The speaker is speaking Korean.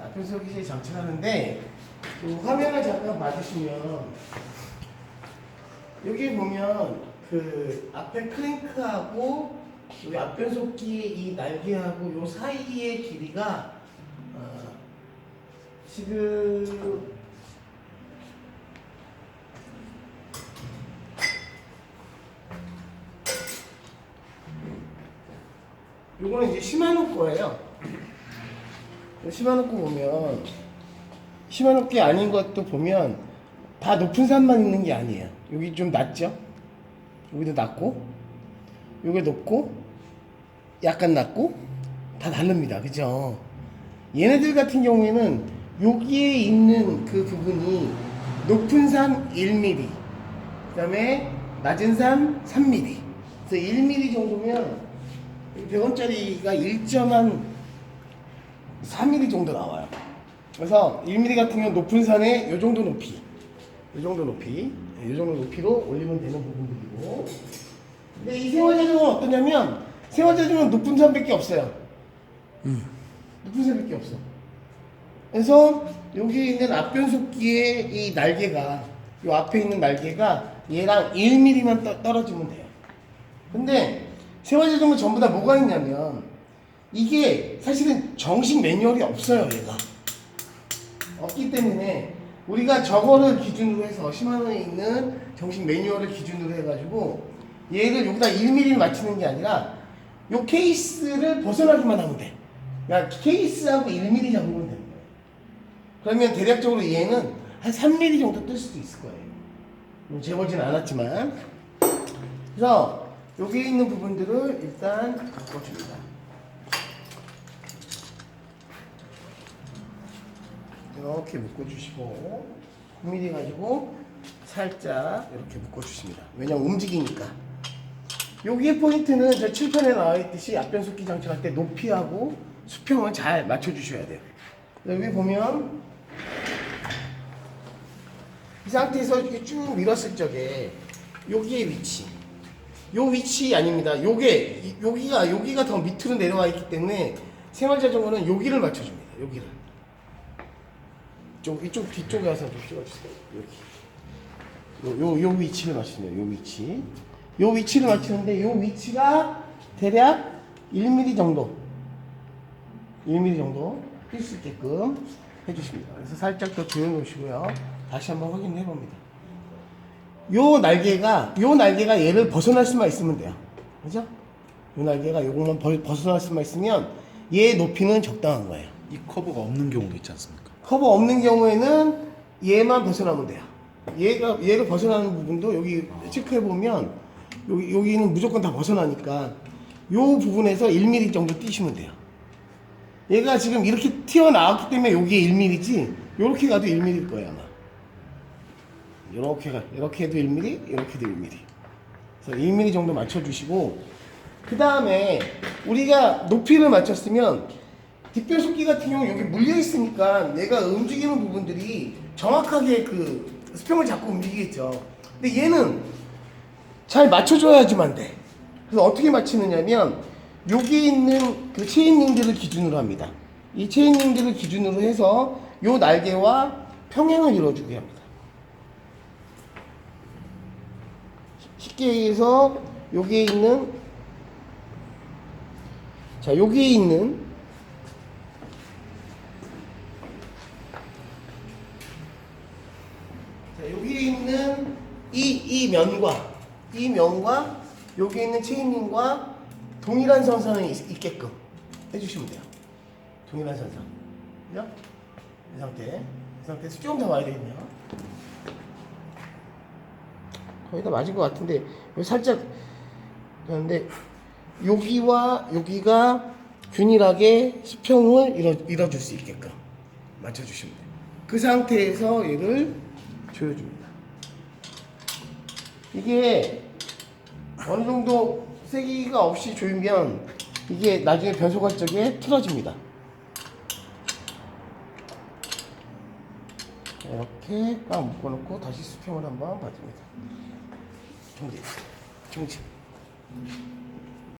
자, 앞변속기실 장착하는데 그 화면을 잠깐 봐주시면 여기 보면 그 앞에 크랭크하고 여기 앞변속기의 이 날개하고 요 사이의 길이가 어, 지금 요거는 이제 시마노 거예요. 거 보면 시마노 게 아닌 것도 보면 다 높은 산만 있는 게 아니에요. 여기 좀 낮죠? 여기도 낮고 여기 높고 약간 낮고 다 다릅니다. 그죠? 얘네들 같은 경우에는 여기에 있는 그 부분이 높은 산 1mm 그 다음에 낮은 산 3mm 그래서 1mm 정도면 100원짜리가 1.한 3mm 정도 나와요. 그래서 1mm 같은 경우는 높은 산에 이 정도 높이, 이 정도 높이, 이 정도 높이로 올리면 되는 부분들이고. 근데 이 생활자전은 어떠냐면 생활자전은 높은 산밖에 없어요. 높은 산밖에 없어. 그래서 여기 있는 앞변속기의 이 날개가 이 앞에 있는 날개가 얘랑 1mm만 떠, 떨어지면 돼요. 근데 생활자전거 전부 다 뭐가 있냐면 이게 사실은 정식 매뉴얼이 없어요 얘가. 없기 때문에 우리가 저거를 기준으로 해서 10만원에 있는 정식 매뉴얼을 기준으로 해가지고 얘를 여기다 1mm를 맞추는 게 아니라 요 케이스를 벗어나기만 하면 돼. 그러니까 케이스하고 1mm 잡으면 되는 거예요. 그러면 대략적으로 얘는 한 3mm 정도 뜰 수도 있을 거예요. 음, 재보진 않았지만. 그래서 여기 있는 부분들을 일단 바꿔줍니다. 이렇게 묶어주시고 9mm 가지고 살짝 이렇게 묶어주십니다. 왜냐면 움직이니까. 여기의 포인트는 저 칠판에 나와 있듯이 앞변 속기 장착할 때 높이하고 수평을 잘 맞춰주셔야 돼요. 여기 보면 이 상태에서 이렇게 쭉 밀었을 적에 여기의 위치 요 위치 아닙니다. 요게 이- 여기가 여기가 더 밑으로 내려와 있기 때문에 생활 자전거는 여기를 맞춰줍니다. 여기를 좀 이쪽 뒤쪽에 와서 좀 찍어주세요. 여기 요, 요, 요 위치를 맞추네요. 요 위치 요 위치를 맞추는데 요 위치가 대략 1mm 정도 1mm 정도 뛸 수 있게끔 해주십니다. 그래서 살짝 더 조여놓으시고요. 다시 한번 확인해 봅니다. 요 날개가 요 날개가 얘를 벗어날 수만 있으면 돼요. 그죠? 요 날개가 요것만 벌- 벗어날 수만 있으면 얘 높이는 적당한 거예요. 이 커브가 없는 경우도 있지 않습니까? 커버 없는 경우에는 얘만 벗어나면 돼요. 얘가 얘를 벗어나는 부분도 여기 체크해 보면 여기 여기는 무조건 다 벗어나니까 요 부분에서 1mm 정도 띄시면 돼요. 얘가 지금 이렇게 튀어나왔기 때문에 여기에 1mm지 요렇게 가도 1mm일 거예요 아마. 이렇게 가 이렇게 해도 1mm, 이렇게 해도 1mm. 그래서 1mm 정도 맞춰주시고 그 다음에 우리가 높이를 맞췄으면 뒷변속기 같은 경우 여기 물려 있으니까 얘가 움직이는 부분들이 정확하게 그 수평을 잡고 움직이겠죠. 근데 얘는 잘 맞춰줘야지만 돼. 그래서 어떻게 맞추느냐면 여기 있는 그 체인링들을 기준으로 합니다. 이 체인링들을 기준으로 해서 요 날개와 평행을 이루어주게 합니다. 쉽게 얘기해서 여기에 있는 자 여기에 있는 여기에 있는 이, 이 면과 이 면과 여기 있는 체인링과 동일한 선상에 있, 있게끔 해주시면 돼요 동일한 선상 그죠? 이 상태 이 상태에서 좀더 와야 되겠네요 거의 다 맞은 것 같은데 살짝 그런데 여기와 여기가 균일하게 수평을 이뤄, 이뤄줄 수 있게끔 맞춰주시면 돼요. 그 상태에서 얘를 조여줍니다. 이게 어느 정도 세기가 없이 조이면 이게 나중에 변속할 적에 틀어집니다. 이렇게 꽉 묶어놓고 다시 수평을 한번 받습니다. 정지. 정지.